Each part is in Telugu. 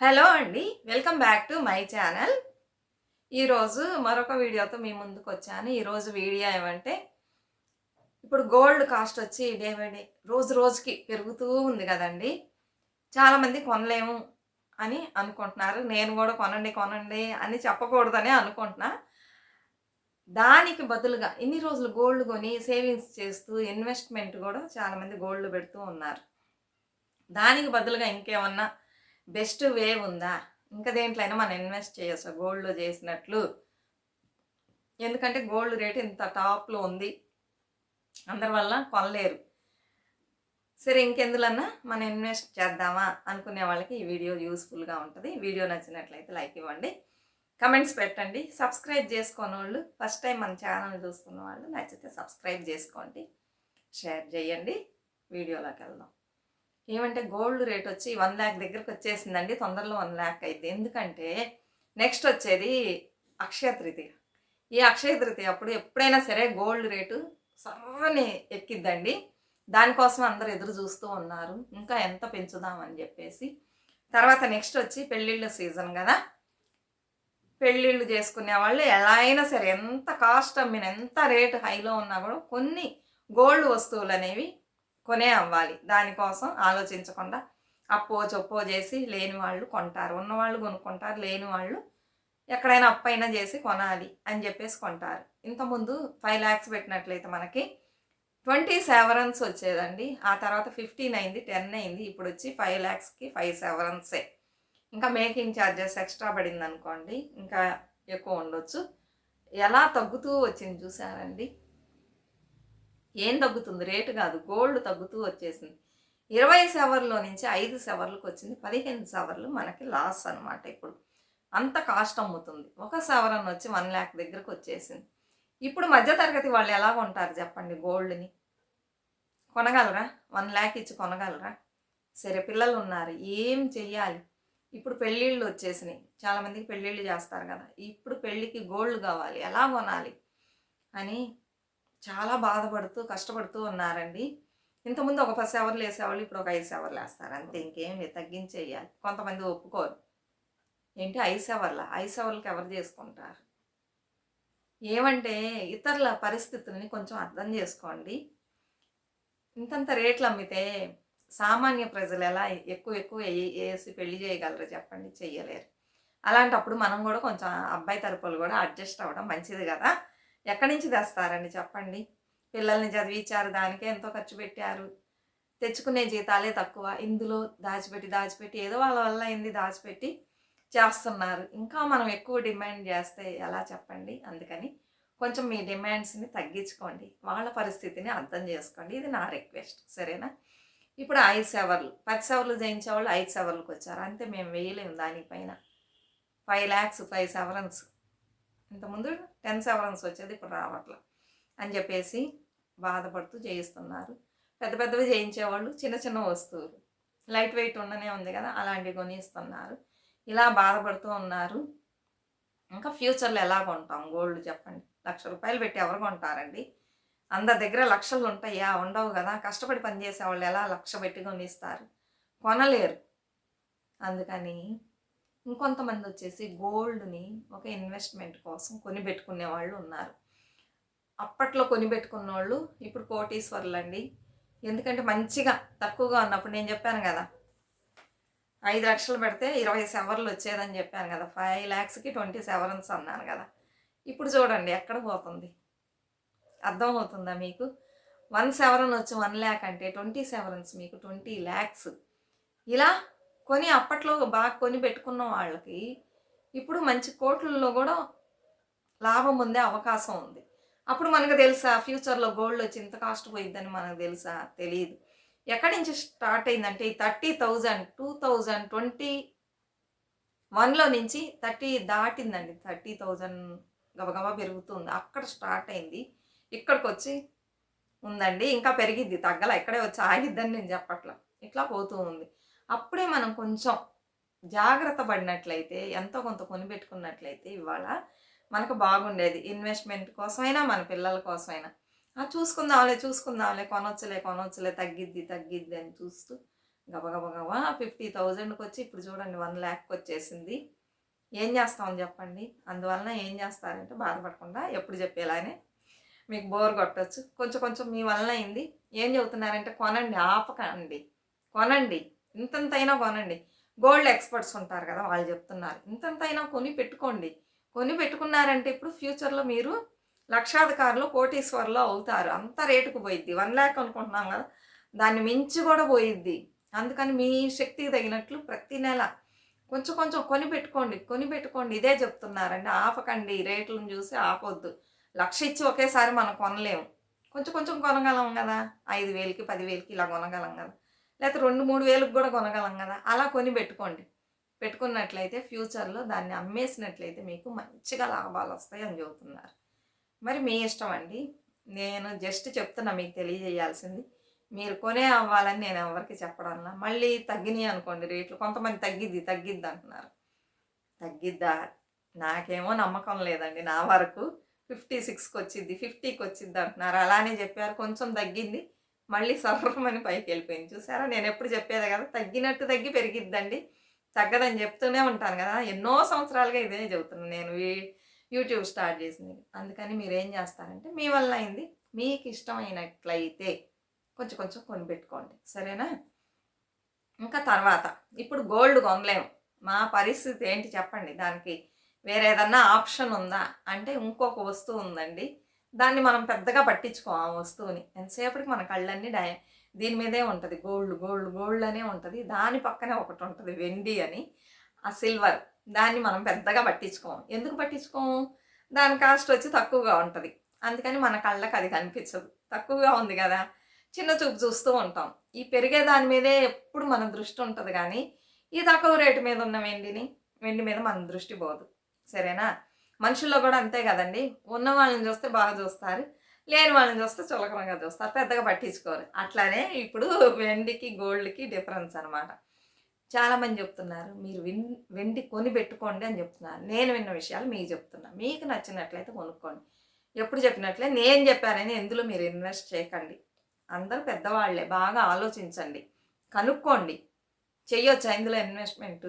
హలో అండి welcome back to my channel. ఈరోజు మరొక వీడియోతో మీ ముందుకు వచ్చాను. ఈరోజు వీడియో ఏమంటే ఇప్పుడు గోల్డ్ కాస్ట్ వచ్చి డే బై డే రోజు రోజుకి పెరుగుతూ ఉంది కదండి. చాలామంది కొనలేము అని అనుకుంటున్నారు. నేను కూడా కొనండి కొనండి అని చెప్పకూడదని అనుకుంటున్నా. దానికి బదులుగా ఇన్ని రోజులు గోల్డ్ కొని సేవింగ్స్ చేస్తూ ఇన్వెస్ట్మెంట్ కూడా చాలామంది గోల్డ్ పెడుతూ ఉన్నారు. దానికి బదులుగా ఇంకేమన్నా బెస్ట్ వే ఉందా? ఇంకా దేంట్లైనా మనం ఇన్వెస్ట్ చేయొచ్చు? గోల్డ్లో చేసినట్లు. ఎందుకంటే గోల్డ్ రేట్ ఇంత టాప్లో ఉంది. అందరి వల్ల కొనలేరు. సరే ఇంకెందులన్నా మనం ఇన్వెస్ట్ చేద్దామా? అనుకునే వాళ్ళకి ఈ వీడియో యూస్ఫుల్గా ఉంటుంది. వీడియో నచ్చినట్లయితే లైక్ ఇవ్వండి. కమెంట్స్ పెట్టండి. సబ్స్క్రైబ్ చేసుకున్న వాళ్ళు ఫస్ట్ టైం మన ఛానల్ చూస్తున్న వాళ్ళు నచ్చితే సబ్స్క్రైబ్ చేసుకోండి. షేర్ చేయండి. వీడియోలోకి వెళ్దాం. ఏమంటే గోల్డ్ రేట్ వచ్చి వన్ ల్యాక్ దగ్గరకు వచ్చేసిందండి. తొందరలో వన్ ల్యాక్ అయితే ఎందుకంటే నెక్స్ట్ వచ్చేది అక్షయ తృతీయ. ఈ అక్షయ తృతీయ అప్పుడు ఎప్పుడైనా సరే గోల్డ్ రేటు సర్రని ఎక్కిద్దండి. దానికోసం అందరు ఎదురు చూస్తూ ఉన్నారు. ఇంకా ఎంత పెంచుదామని చెప్పేసి. తర్వాత నెక్స్ట్ వచ్చి పెళ్ళిళ్ళ సీజన్ కదా. పెళ్ళిళ్ళు చేసుకునే వాళ్ళు ఎలా అయినా సరే ఎంత కాస్ట్ అమ్మిన ఎంత రేటు హైలో ఉన్నా కూడా కొన్ని గోల్డ్ వస్తువులు అనేవి కొనే అవ్వాలి. దానికోసం ఆలోచించకుండా అప్పో చొప్పో చేసి లేని వాళ్ళు కొంటారు. ఉన్నవాళ్ళు కొనుక్కుంటారు. లేని వాళ్ళు ఎక్కడైనా అప్పైనా చేసి కొనాలి అని చెప్పేసి కొంటారు. ఇంతకుముందు ఫైవ్ ల్యాక్స్ పెట్టినట్లయితే మనకి ట్వంటీ సెవరన్స్ వచ్చేదండి. ఆ తర్వాత ఫిఫ్టీన్ అయింది టెన్ అయింది. ఇప్పుడు వచ్చి ఫైవ్ ల్యాక్స్కి ఫైవ్ సెవెరన్సే. ఇంకా మేకింగ్ ఛార్జెస్ ఎక్స్ట్రా పడింది అనుకోండి ఇంకా ఎక్కువ ఉండొచ్చు. ఎలా తగ్గుతూ వచ్చింది చూసారండి? ఏం తగ్గుతుంది? రేటు కాదు. గోల్డ్ తగ్గుతూ వచ్చేసింది. ఇరవై సవర్లో నుంచి ఐదు సవర్లకు వచ్చింది. పదిహేను సవర్లు మనకి లాస్ అనమాట ఇప్పుడు. అంత కాస్ట్ అమ్ముతుంది. ఒక సవరన్ వచ్చి వన్ ల్యాక్ దగ్గరకు వచ్చేసింది. ఇప్పుడు మధ్యతరగతి వాళ్ళు ఎలా కొంటారు చెప్పండి గోల్డ్ని? కొనగలరా? వన్ ల్యాక్ ఇచ్చి కొనగలరా? సరే పిల్లలు ఉన్నారు. ఏం చెయ్యాలి? ఇప్పుడు పెళ్ళిళ్ళు వచ్చేసినాయి. చాలామందికి పెళ్ళిళ్ళు చేస్తారు కదా. ఇప్పుడు పెళ్ళికి గోల్డ్ కావాలి. ఎలా కొనాలి? అని చాలా బాధపడుతూ కష్టపడుతూ ఉన్నారండి. ఇంతకుముందు ఒక పది సెవర్లు వేసేవాళ్ళు ఇప్పుడు ఒక ఐదు సెవర్లు వేస్తారు. అంతే ఇంకేం లేదు తగ్గించేయాలి. కొంతమంది ఒప్పుకోరు. ఏంటి ఐదు సెవర్ల ఐదు సెవర్లకి ఎవరు చేసుకుంటారు? ఏమంటే ఇతరుల పరిస్థితుల్ని కొంచెం అర్థం చేసుకోండి. ఇంతంత రేట్లు అమ్మితే సామాన్య ప్రజలు ఎలా ఎక్కువ ఎక్కువ ఏ- వేసి పెళ్ళి చేయగలరు చెప్పండి చెయ్యలేరు. అలాంటప్పుడు మనం కూడా కొంచెం అబ్బాయి తరపులు కూడా అడ్జస్ట్ అవ్వడం మంచిది కదా. ఎక్కడి నుంచి తెస్తారండి చెప్పండి? పిల్లల్ని చదివించారు దానికే ఎంతో ఖర్చు పెట్టారు. తెచ్చుకునే జీతాలే తక్కువ. ఇందులో దాచిపెట్టి దాచిపెట్టి ఏదో వాళ్ళ వల్ల అయింది దాచిపెట్టి చేస్తున్నారు. ఇంకా మనం ఎక్కువ డిమాండ్ చేస్తే ఎలా చెప్పండి? అందుకని కొంచెం మీ డిమాండ్స్ని తగ్గించుకోండి. వాళ్ళ పరిస్థితిని అర్థం చేసుకోండి. ఇది నా రిక్వెస్ట్. సరేనా? ఇప్పుడు ఐదు సెవర్లు పది సెవర్లు జయించే వాళ్ళు ఐదు సెవర్లకు వచ్చారు. అంతే మేము వేయలేము దానిపైన. ఫైవ్ ల్యాక్స్ ఫైవ్ సెవరన్స్ ఇంతకుముందు టెన్ సెవెన్స్ వచ్చేది ఇప్పుడు రావట్ల అని చెప్పేసి బాధపడుతూ చేయిస్తున్నారు పెద్ద పెద్దవి చేయించేవాళ్ళు చిన్న చిన్న వస్తువులు. లైట్ వెయిట్ ఉండనే ఉంది కదా అలాంటివి కొనిస్తున్నారు. ఇలా బాధపడుతూ ఉన్నారు. ఇంకా ఫ్యూచర్లో ఎలా కొంటాం? గోల్డ్ చెప్పండి. లక్ష రూపాయలు పెట్టి ఎవరు కొంటారండి? అందరి దగ్గర లక్షలు ఉంటాయా? ఉండవు కదా. కష్టపడి పనిచేసే వాళ్ళు ఎలా లక్ష పెట్టి కొనిస్తారు? కొనలేరు. అందుకని ఇంకొంతమంది వచ్చేసి గోల్డ్ని ఒక ఇన్వెస్ట్మెంట్ కోసం కొని పెట్టుకునే వాళ్ళు ఉన్నారు. అప్పట్లో కొని పెట్టుకున్న వాళ్ళు ఇప్పుడు కోటీశ్వర్లండి. ఎందుకంటే మంచిగా తక్కువగా ఉన్నప్పుడు నేను చెప్పాను కదా ఐదు లక్షలు పెడితే ఇరవై సెవర్లు వచ్చేదని చెప్పాను కదా ఫైవ్ ల్యాక్స్కి ట్వంటీ సెవెన్స్ అన్నాను కదా. ఇప్పుడు చూడండి ఎక్కడ పోతుంది? అర్థమవుతుందా మీకు? వన్ సెవెన్ వచ్చి వన్ ల్యాక్ అంటే ట్వంటీ సెవెన్స్ మీకు ట్వంటీ ల్యాక్స్ ఇలా కొని అప్పట్లో బాగా కొని పెట్టుకున్న వాళ్ళకి ఇప్పుడు మంచి కోట్లలో కూడా లాభం పొందే అవకాశం ఉంది. అప్పుడు మనకు తెలుసా ఫ్యూచర్లో గోల్డ్ వచ్చి ఇంత కాస్ట్ పోయిద్దని మనకు తెలుసా? తెలియదు ఎక్కడి నుంచి స్టార్ట్ అయిందంటే ఈ thirty thousand two thousand twenty వన్లో నుంచి థర్టీ దాటిందండి. థర్టీ థౌజండ్ గబగబా పెరుగుతుంది. అక్కడ స్టార్ట్ అయింది. ఇక్కడికి వచ్చి ఉందండి. ఇంకా పెరిగిద్ది. తగ్గల. ఇక్కడే వచ్చి ఆగిద్దని నేను చెప్పట్లా. ఇట్లా పోతూ ఉంది. అప్పుడే మనం కొంచెం జాగ్రత్త పడినట్లయితే ఎంతో కొంత కొనిపెట్టుకున్నట్లయితే ఇవాళ మనకు బాగుండేది. ఇన్వెస్ట్మెంట్ కోసమైనా మన పిల్లల కోసమైనా. ఆ చూసుకుందాంలే చూసుకుందాంలే కొనొచ్చులే కొనొచ్చులే తగ్గిద్ది తగ్గిద్ది అని చూస్తూ గబగబ గబా ఫిఫ్టీ థౌజండ్కి వచ్చి ఇప్పుడు చూడండి వన్ ల్యాక్కి వచ్చేసింది ఏం చేస్తామని చెప్పండి? అందువలన ఏం చేస్తారంటే బాధపడకుండా ఎప్పుడు చెప్పేలానే మీకు బోర్ కొట్టచ్చు. కొంచెం కొంచెం మీ వలన అయింది. ఏం చెబుతున్నారంటే కొనండి ఆపకండి. కొనండి. ఇంతంతైనా కొనండి. గోల్డ్ ఎక్స్పర్ట్స్ ఉంటారు కదా వాళ్ళు చెప్తున్నారు. ఇంతంతైనా కొని పెట్టుకోండి. కొని పెట్టుకున్నారంటే ఇప్పుడు ఫ్యూచర్లో మీరు లక్షాధికారులు కోటీశ్వర్లో అవుతారు. అంత రేటుకు పోయిద్ది. వన్ ల్యాక్ అనుకుంటున్నాం కదా దాన్ని మించి కూడా పోయిద్ది. అందుకని మీ శక్తికి తగినట్లు ప్రతి నెల కొంచెం కొంచెం కొని పెట్టుకోండి. కొని పెట్టుకోండి. ఇదే చెప్తున్నారండి. ఆపకండి. రేట్లను చూసి ఆపొద్దు. లక్ష ఇచ్చి ఒకేసారి మనం కొనలేము. కొంచెం కొంచెం కొనగలం కదా. ఐదు వేలకి పదివేలకి ఇలా కొనగలం కదా. లేకపోతే రెండు మూడు వేలకు కూడా కొనగలం కదా. అలా కొని పెట్టుకోండి. పెట్టుకున్నట్లయితే ఫ్యూచర్లో దాన్ని అమ్మేసినట్లయితే మీకు మంచిగా లాభాలు వస్తాయి అని చెబుతున్నారు. మరి మీ ఇష్టం అండి. నేను జస్ట్ చెప్తున్నా మీకు తెలియజేయాల్సింది. మీరు కొనే అవ్వాలని నేను ఎవరికి చెప్పడంలా. మళ్ళీ తగ్గినాయి అనుకోండి రేట్లు. కొంతమంది తగ్గిద్ది తగ్గిద్ది అంటున్నారు. తగ్గిద్దా? నాకేమో నమ్మకం లేదండి నా వరకు. ఫిఫ్టీ సిక్స్కి వచ్చింది ఫిఫ్టీకి వచ్చింది అంటున్నారు. అలానే చెప్పారు. కొంచెం తగ్గింది. మళ్ళీ సర్వమని పైకి వెళ్ళిపోయింది. చూసారా? నేను ఎప్పుడు చెప్పేది కదా తగ్గినట్టు తగ్గి పెరిగిద్దండి. తగ్గదని చెప్తూనే ఉంటాను కదా. ఎన్నో సంవత్సరాలుగా ఇదే చెబుతున్నాను నేను యూట్యూబ్ స్టార్ట్ చేసింది. అందుకని మీరు ఏం చేస్తారంటే మీ వల్ల అయింది. మీకు ఇష్టమైనట్లయితే కొంచెం కొంచెం కొని పెట్టుకోండి సరేనా? ఇంకా తర్వాత ఇప్పుడు గోల్డ్ కొనలేము. మా పరిస్థితి ఏంటి చెప్పండి? దానికి వేరే ఏదన్నా ఆప్షన్ ఉందా? అంటే ఇంకొక వస్తువు ఉందండి. దాన్ని మనం పెద్దగా పట్టించుకో ఆ వస్తువుని. ఎంతసేపటికి మన కళ్ళన్నీ డై దీని మీదే ఉంటుంది. గోల్డ్ గోల్డ్ గోల్డ్ అనే ఉంటుంది. దాని పక్కనే ఒకటి ఉంటుంది వెండి అని. ఆ సిల్వర్. దాన్ని మనం పెద్దగా పట్టించుకోం ఎందుకు పట్టించుకోము? దాని కాస్ట్ వచ్చి తక్కువగా ఉంటుంది. అందుకని మన కళ్ళకి అది కనిపించదు. తక్కువగా ఉంది కదా. చిన్న చూపు చూస్తూ ఉంటాం. ఈ పెరిగే దాని మీదే ఎప్పుడు మన దృష్టి ఉంటుంది కానీ ఈ తక్కువ రేటు మీద ఉన్న వెండిని వెండి మీద మన దృష్టి పోదు. సరేనా? మనుషుల్లో కూడా అంతే కదండి. ఉన్న వాళ్ళని చూస్తే బాగా చూస్తారు లేని వాళ్ళని చూస్తే చులకరంగా చూస్తారు పెద్దగా పట్టించుకోరు. అట్లానే ఇప్పుడు వెండికి గోల్డ్కి డిఫరెన్స్ అనమాట చాలామంది చెప్తున్నారు మీరు విన్ వెండి కొని పెట్టుకోండి అని చెప్తున్నారు. నేను విన్న విషయాలు మీకు చెప్తున్నా. మీకు నచ్చినట్లయితే కొనుక్కోండి. ఎప్పుడు చెప్పినట్లే నేను చెప్పానని ఎందులో మీరు ఇన్వెస్ట్ చేయకండి. అందరూ పెద్దవాళ్ళే బాగా ఆలోచించండి. కనుక్కోండి. చెయ్యొచ్చా ఇందులో ఇన్వెస్ట్మెంట్?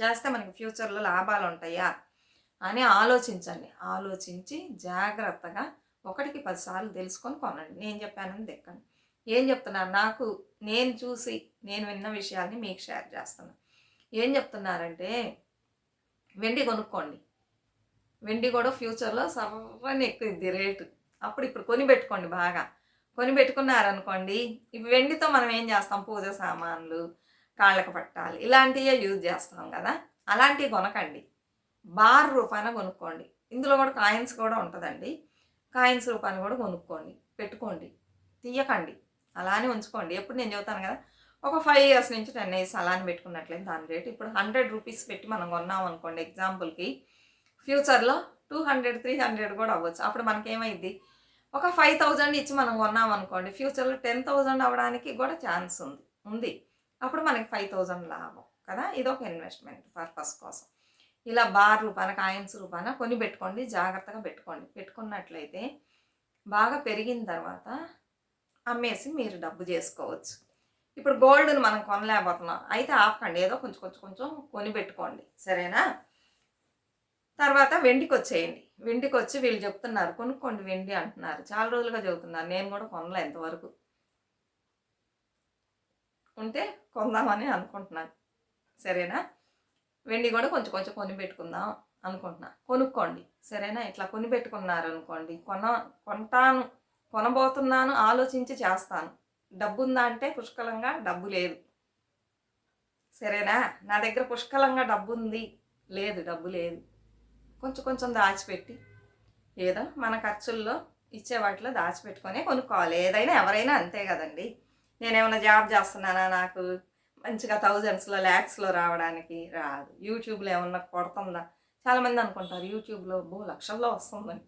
చేస్తే మనకి ఫ్యూచర్లో లాభాలు ఉంటాయా? అని ఆలోచించండి. ఆలోచించి జాగ్రత్తగా ఒకటికి పదిసార్లు తెలుసుకొని కొనండి. నేను చెప్పానని దెక్కండి ఏం చెప్తున్నారు? నాకు నేను చూసి నేను విన్న విషయాల్ని మీకు షేర్ చేస్తున్నాను ఏం చెప్తున్నారంటే వెండి కొనుక్కోండి. వెండి కూడా ఫ్యూచర్లో సర్రని ఎక్కువ రేటు. అప్పుడు ఇప్పుడు కొని పెట్టుకోండి బాగా. కొని పెట్టుకున్నారనుకోండి ఇవి వెండితో మనం ఏం చేస్తాం? పూజ సామాన్లు కాళ్ళకు పట్టాలి ఇలాంటివే యూజ్ చేస్తాం కదా. అలాంటివి కొనకండి. బార్ రూపాన కొనుక్కోండి. ఇందులో కూడా కాయిన్స్ కూడా ఉంటుందండి. కాయిన్స్ రూపాన్ని కూడా కొనుక్కోండి. పెట్టుకోండి. తీయకండి. అలానే ఉంచుకోండి. ఎప్పుడు నేను చెబుతాను కదా ఒక ఫైవ్ ఇయర్స్ నుంచి టెన్ ఇయర్స్ అలానే పెట్టుకున్నట్లయితే దాని రేట్. ఇప్పుడు హండ్రెడ్ రూపీస్ పెట్టి మనం కొన్నాం అనుకోండి ఎగ్జాంపుల్కి ఫ్యూచర్లో టూ హండ్రెడ్ త్రీ హండ్రెడ్ కూడా అవ్వచ్చు. అప్పుడు మనకేమైంది ఒక ఫైవ్ థౌజండ్ ఇచ్చి మనం కొన్నాం అనుకోండి ఫ్యూచర్లో టెన్ థౌజండ్ అవ్వడానికి కూడా ఛాన్స్ ఉంది. ఉంది. అప్పుడు మనకి ఫైవ్ థౌజండ్ లాభం కదా? ఇది ఒక ఇన్వెస్ట్మెంట్ పర్పస్ కోసం. ఇలా బార్ రూపాన కాయిన్స్ రూపాన కొని పెట్టుకోండి జాగ్రత్తగా పెట్టుకోండి. పెట్టుకున్నట్లయితే బాగా పెరిగిన తర్వాత అమ్మేసి మీరు డబ్బు చేసుకోవచ్చు. ఇప్పుడు గోల్డ్ని మనం కొనలేకపోతున్నాం. అయితే ఆపకండి. ఏదో కొంచెం కొంచెం కొంచెం కొని పెట్టుకోండి. సరేనా? తర్వాత వెండికి వచ్చేయండి వెండికి వచ్చి వీళ్ళు చెప్తున్నారు కొనుక్కోండి వెండి అంటున్నారు. చాలా రోజులుగా చెబుతున్నారు. నేను కూడా కొనలే ఎంతవరకు ఉంటే కొందామని అనుకుంటున్నాను. సరేనా? వెండి కూడా కొంచెం కొంచెం కొని పెట్టుకుందాం అనుకుంటున్నా. కొనుక్కోండి. సరేనా? ఇట్లా కొని పెట్టుకున్నారు అనుకోండి కొన కొంటాను కొనబోతున్నాను ఆలోచించి చేస్తాను. డబ్బు ఉందా అంటే పుష్కలంగా డబ్బు లేదు. సరేనా? నా దగ్గర పుష్కలంగా డబ్బు ఉంది లేదు డబ్బు లేదు. కొంచెం కొంచెం దాచిపెట్టి ఏదో మన ఖర్చుల్లో ఇచ్చే వాటిలో దాచిపెట్టుకొని కొనుక్కోవాలి. ఏదైనా ఎవరైనా అంతే కదండి. నేనేమైనా జాబ్ చేస్తున్నానా నాకు? మంచిగా థౌజండ్స్లో ల్యాక్స్లో రావడానికి రాదు. యూట్యూబ్లో ఏమన్నా కొడుతుందా? చాలామంది అనుకుంటారు యూట్యూబ్లో బో లక్షల్లో వస్తుందని.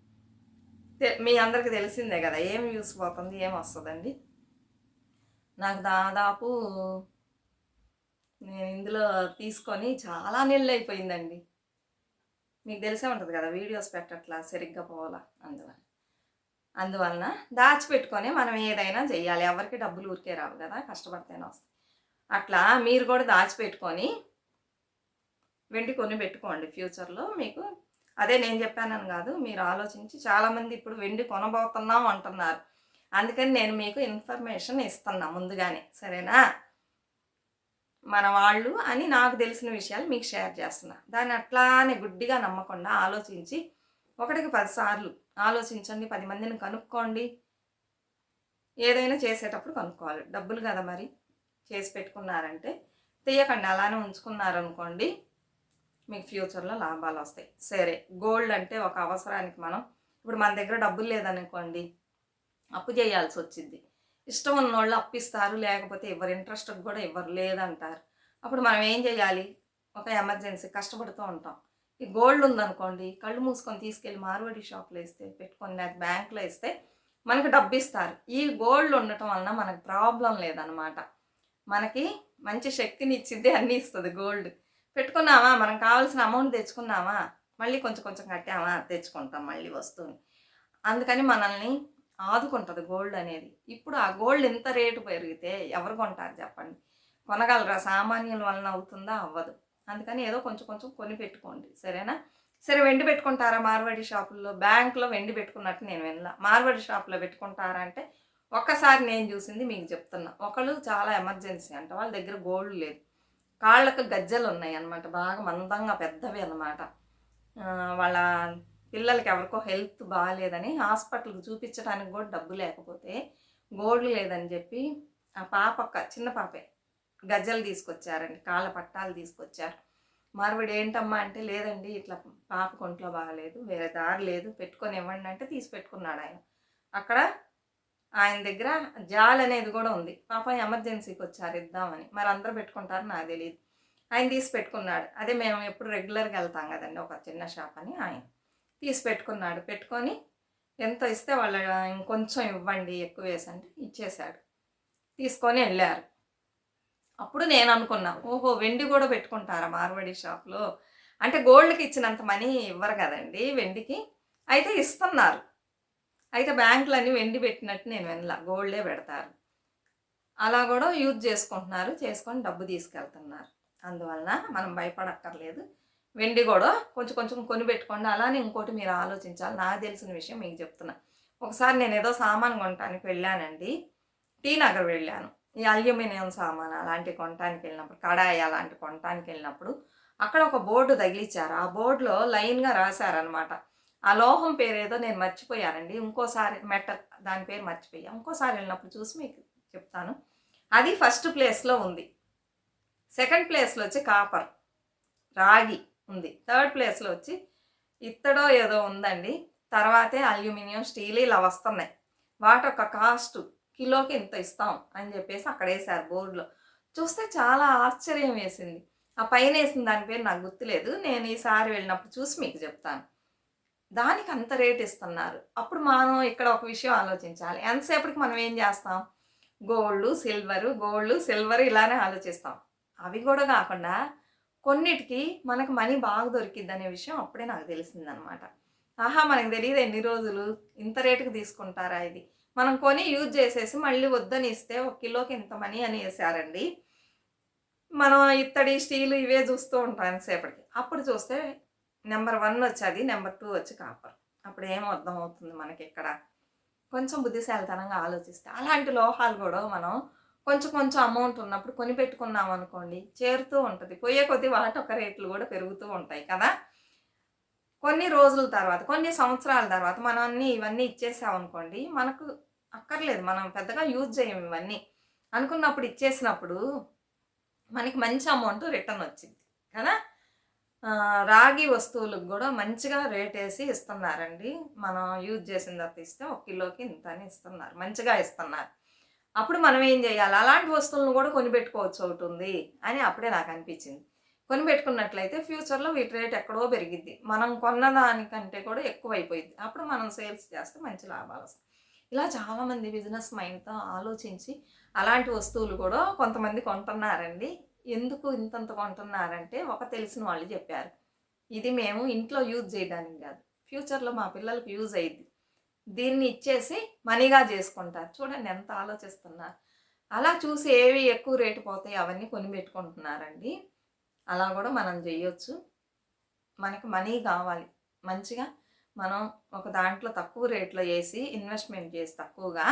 మీ అందరికీ తెలిసిందే కదా ఏం యూస్ పోతుంది ఏం వస్తుందండి? నాకు దాదాపు నేను ఇందులో తీసుకొని చాలా నెలలు అయిపోయిందండి. మీకు తెలిసే ఉంటుంది కదా వీడియోస్ పెట్టట్లా సరిగ్గా పోవాలా? అందువల్ల. అందువలన దాచిపెట్టుకొని మనం ఏదైనా చేయాలి ఎవరికి డబ్బులు ఊరికే రావు కదా కష్టపడితేనే వస్తాయి. అట్లా మీరు కూడా దాచిపెట్టుకొని వెండి కొని పెట్టుకోండి ఫ్యూచర్లో మీకు. అదే నేను చెప్పానని కాదు మీరు ఆలోచించి చాలామంది ఇప్పుడు వెండి కొనబోతున్నాం అంటున్నారు. అందుకని నేను మీకు ఇన్ఫర్మేషన్ ఇస్తున్నా ముందుగానే సరేనా? మన వాళ్ళు అని నాకు తెలిసిన విషయాలు మీకు షేర్ చేస్తున్నా. దాన్ని అట్లానే గుడ్డిగా నమ్మకుండా ఆలోచించి ఒకటికి పదిసార్లు ఆలోచించండి పది మందిని కనుక్కోండి. ఏదైనా చేసేటప్పుడు కనుక్కోవాలి. డబ్బులు కదా మరి. చేసి పెట్టుకున్నారంటే తీయకండి అలానే ఉంచుకున్నారనుకోండి మీకు ఫ్యూచర్లో లాభాలు వస్తాయి. సరే గోల్డ్ అంటే ఒక అవసరానికి మనం ఇప్పుడు మన దగ్గర డబ్బులు లేదనుకోండి అప్పు చేయాల్సి వచ్చింది. ఇష్టం ఉన్న వాళ్ళు అప్పిస్తారు లేకపోతే ఎవరు ఇంట్రెస్ట్ కూడా ఎవరు లేదంటారు. అప్పుడు మనం ఏం చేయాలి? ఒక ఎమర్జెన్సీ కష్టపడుతూ ఉంటాం. ఈ గోల్డ్ ఉందనుకోండి కళ్ళు మూసుకొని తీసుకెళ్ళి మార్వాడి షాప్లో ఇస్తే పెట్టుకొని నాకు బ్యాంక్లో ఇస్తే మనకు డబ్బు ఇస్తారు ఈ గోల్డ్ ఉండటం వలన మనకు ప్రాబ్లం లేదనమాట. మనకి మంచి శక్తిని ఇచ్చింది అన్నీ ఇస్తుంది గోల్డ్ పెట్టుకున్నామా? మనం కావాల్సిన అమౌంట్ తెచ్చుకున్నామా? మళ్ళీ కొంచెం కొంచెం కట్టామా? తెచ్చుకుంటాం మళ్ళీ వస్తువుని. అందుకని మనల్ని ఆదుకుంటుంది గోల్డ్ అనేది. ఇప్పుడు ఆ గోల్డ్ ఎంత రేటు పెరిగితే ఎవరు కొంటారు చెప్పండి? కొనగలరా? సామాన్యుల వలన అవుతుందా? అవ్వదు. అందుకని ఏదో కొంచెం కొంచెం కొని పెట్టుకోండి. సరేనా? సరే వెండి పెట్టుకుంటారా? మార్వాడి షాపుల్లో బ్యాంక్లో వెండి పెట్టుకున్నట్టు నేను వినలా. మార్వాడి షాప్లో పెట్టుకుంటారా అంటే ఒక్కసారి నేను చూసింది మీకు చెప్తున్నా. ఒకళ్ళు చాలా ఎమర్జెన్సీ అంట వాళ్ళ దగ్గర గోల్డ్ లేదు. కాళ్ళకు గజ్జలు ఉన్నాయి అన్నమాట బాగా మందంగా పెద్దవి అన్నమాట. వాళ్ళ పిల్లలకి ఎవరికో హెల్త్ బాగాలేదని హాస్పిటల్కి చూపించడానికి కూడా డబ్బు లేకపోతే గోల్డ్ లేదని చెప్పి ఆ పాప చిన్న పాపే గజ్జలు తీసుకొచ్చారండి కాళ్ళ పట్టాలు తీసుకొచ్చారు. మార్విడి ఏంటమ్మా అంటే లేదండి ఇట్లా పాప కొంట్లో బాగాలేదు వేరే దారి లేదు పెట్టుకొని ఇవ్వండి అంటే తీసి పెట్టుకున్నాడు ఆయన. అక్కడ ఆయన దగ్గర జాల్ అనేది కూడా ఉంది. పాప ఎమర్జెన్సీకి వచ్చారు ఇద్దామని మరి అందరూ పెట్టుకుంటారు నాకు తెలియదు ఆయన తీసి పెట్టుకున్నాడు. అదే మేము ఎప్పుడు రెగ్యులర్గా వెళ్తాం కదండి ఒక చిన్న షాప్ అని ఆయన. తీసి పెట్టుకున్నాడు. పెట్టుకొని ఎంత ఇస్తే వాళ్ళ ఇంకొంచెం ఇవ్వండి ఎక్కువ వేసంటే ఇచ్చేశాడు. తీసుకొని వెళ్ళారు. అప్పుడు నేను అనుకున్నా ఓహో వెండి కూడా పెట్టుకుంటారా మార్వాడి షాప్లో? అంటే గోల్డ్కి ఇచ్చినంత మనీ ఇవ్వరు కదండి వెండికి. అయితే ఇస్తున్నారు. అయితే బ్యాంకులన్నీ వెండి పెట్టినట్టు నేను వినలా గోల్డే పెడతారు. అలా కూడా యూజ్ చేసుకుంటున్నారు చేసుకొని డబ్బు తీసుకెళ్తున్నారు. అందువలన మనం భయపడక్కర్లేదు. వెండి కూడా కొంచెం కొంచెం కొని పెట్టుకోండి. అలానే ఇంకోటి మీరు ఆలోచించాలి. నాకు తెలిసిన విషయం మీకు చెప్తున్నా. ఒకసారి నేను ఏదో సామాన్ కొనడానికి వెళ్ళానండి. టీ నగర్ వెళ్ళాను. ఈ అల్యూమినియం సామాన్ అలాంటి కొనటానికి వెళ్ళినప్పుడు కడాయి అలాంటి కొనటానికి వెళ్ళినప్పుడు అక్కడ ఒక బోర్డు తగిలిచ్చారు. ఆ బోర్డులో లైన్గా రాశారనమాట ఆ లోహం పేరు ఏదో నేను మర్చిపోయానండి. ఇంకోసారి మెటల్ దాని పేరు మర్చిపోయా. ఇంకోసారి వెళ్ళినప్పుడు చూసి మీకు చెప్తాను. అది ఫస్ట్ ప్లేస్లో ఉంది. సెకండ్ ప్లేస్లో వచ్చి కాపర్ రాగి ఉంది. థర్డ్ ప్లేస్లో వచ్చి ఇత్తడో ఏదో ఉందండి. తర్వాతే అల్యూమినియం స్టీల్ ఇలా వస్తున్నాయి. వాటి యొక్క కాస్ట్ కిలోకి ఇంత ఇస్తాం అని చెప్పేసి అక్కడ వేసారు బోర్డులో. చూస్తే చాలా ఆశ్చర్యం వేసింది. ఆ పైన వేసిన దాని పేరు నాకు గుర్తులేదు. నేను ఈసారి వెళ్ళినప్పుడు చూసి మీకు చెప్తాను. దానికి అంత రేట్ ఇస్తున్నారు. అప్పుడు మనం ఇక్కడ ఒక విషయం ఆలోచించాలి. ఎంతసేపటికి మనం ఏం చేస్తాం? గోల్డ్ సిల్వరు గోల్డ్ సిల్వర్ ఇలానే ఆలోచిస్తాం. అవి కూడా కాకుండా కొన్నిటికి మనకు మనీ బాగా దొరికిద్ది అనే విషయం అప్పుడే నాకు తెలిసిందనమాట. ఆహా మనకు తెలియదు ఎన్ని రోజులు ఇంత రేటుకి తీసుకుంటారా ఇది? మనం కొని యూజ్ చేసేసి మళ్ళీ వద్దని ఇస్తే ఒక కిలోకి ఇంత మనీ అని వేసారండి మనం ఇత్తడి స్టీల్ ఇవే చూస్తూ ఉంటాం ఎంతసేపటికి. అప్పుడు చూస్తే నెంబర్ వన్ వచ్చి అది నెంబర్ టూ వచ్చి కాపర్. అప్పుడు ఏం అర్థం అవుతుంది మనకి ఇక్కడ. కొంచెం బుద్ధిశాలితనంగా ఆలోచిస్తే అలాంటి లోహాలు కూడా మనం కొంచెం కొంచెం అమౌంట్ ఉన్నప్పుడు కొని పెట్టుకున్నాం అనుకోండి చేరుతూ ఉంటుంది. పోయే కొద్దీ వాటి ఒక రేట్లు కూడా పెరుగుతూ ఉంటాయి కదా. కొన్ని రోజుల తర్వాత కొన్ని సంవత్సరాల తర్వాత మనం అన్ని ఇవన్నీ ఇచ్చేసాం అనుకోండి మనకు అక్కర్లేదు. మనం పెద్దగా యూజ్ చేయం ఇవన్నీ. అనుకున్నప్పుడు ఇచ్చేసినప్పుడు మనకి మంచి అమౌంట్ రిటర్న్ వచ్చింది కదా. రాగి వస్తువులకు కూడా మంచిగా రేట్ వేసి ఇస్తున్నారండి. మనం యూజ్ చేసిన తర్వాత ఇస్తే ఒక కిలోకి ఇంత అని ఇస్తున్నారు. మంచిగా ఇస్తున్నారు. అప్పుడు మనం ఏం చేయాలి? అలాంటి వస్తువులను కూడా కొనిపెట్టుకోవచ్చు ఒకటి ఉంది అని అప్పుడే నాకు అనిపించింది. కొనిపెట్టుకున్నట్లయితే ఫ్యూచర్లో వీటి రేట్ ఎక్కడో పెరిగిద్ది. మనం కొన్న దానికంటే కూడా ఎక్కువ అయిపోయింది అప్పుడు మనం సేల్స్ చేస్తే మంచి లాభాలు వస్తాయి. ఇలా చాలామంది బిజినెస్ మైండ్తో ఆలోచించి అలాంటి వస్తువులు కూడా కొంతమంది కొంటున్నారండి. ఎందుకు ఇంతంత కొంటున్నారంటే ఒక తెలిసిన వాళ్ళు చెప్పారు. ఇది మేము ఇంట్లో యూజ్ చేయడానికి కాదు. ఫ్యూచర్లో మా పిల్లలకు యూజ్ అయ్యింది దీన్ని ఇచ్చేసి మనీగా చేసుకుంటారు. చూడండి ఎంత ఆలోచిస్తున్నారు. అలా చూసి ఏవి ఎక్కువ రేటు పోతాయి అవన్నీ కొని పెట్టుకుంటున్నారండి. అలా కూడా మనం చేయొచ్చు. మనకి మనీ కావాలి. మంచిగా మనం ఒక దాంట్లో తక్కువ రేట్లో వేసి ఇన్వెస్ట్మెంట్ చేసి తక్కువగా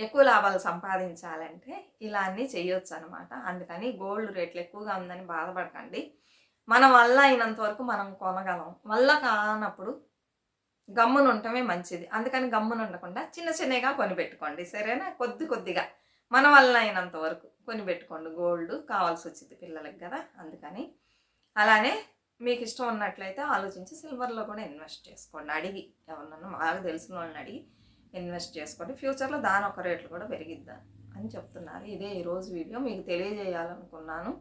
ఎక్కువ లాభాలు సంపాదించాలంటే ఇలా అన్నీ చేయొచ్చు అనమాట అందుకని గోల్డ్ రేట్లు ఎక్కువగా ఉందని బాధపడకండి. మన వల్ల అయినంత వరకు మనం కొనగలం. వల్ల కానప్పుడు గమ్మున ఉండటమే మంచిది. అందుకని గమ్మున ఉండకుండా చిన్న చిన్నగా కొనిపెట్టుకోండి. సరేనా? కొద్ది కొద్దిగా. మన వల్ల అయినంత వరకు కొనిపెట్టుకోండి. గోల్డ్ కావాల్సి వచ్చింది పిల్లలకి కదా? అందుకని అలానే మీకు ఇష్టం ఉన్నట్లయితే ఆలోచించి సిల్వర్లో కూడా ఇన్వెస్ట్ చేసుకోండి. అడిగి ఎవరినన్నా బాగా తెలిసిన వాళ్ళని అడిగి ఇన్వెస్ట్ చేసుకోండి. ఫ్యూచర్లో దాని ఒక రేట్లు కూడా పెరిగిద్దా అని చెప్తున్నారు. ఇదే ఈరోజు వీడియో మీకు తెలియజేయాలనుకున్నాను.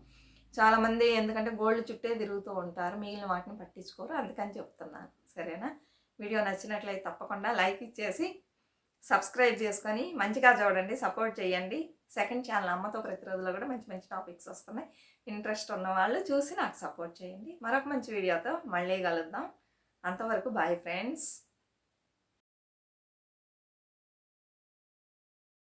చాలామంది ఎందుకంటే గోల్డ్ చుట్టే తిరుగుతూ ఉంటారు మిగిలిన వాటిని పట్టించుకోరు అందుకని చెప్తున్నాను. సరేనా? వీడియో నచ్చినట్లయితే తప్పకుండా లైక్ ఇచ్చేసి సబ్స్క్రైబ్ చేసుకొని మంచిగా చూడండి సపోర్ట్ చేయండి. సెకండ్ ఛానల్ అమ్మతో ప్రతిరోజులో కూడా మంచి మంచి టాపిక్స్ వస్తున్నాయి. ఇంట్రెస్ట్ ఉన్న వాళ్ళు చూసి నాకు సపోర్ట్ చేయండి. మరొక మంచి వీడియోతో మళ్ళీ కలుద్దాం. అంతవరకు బాయ్ ఫ్రెండ్స్.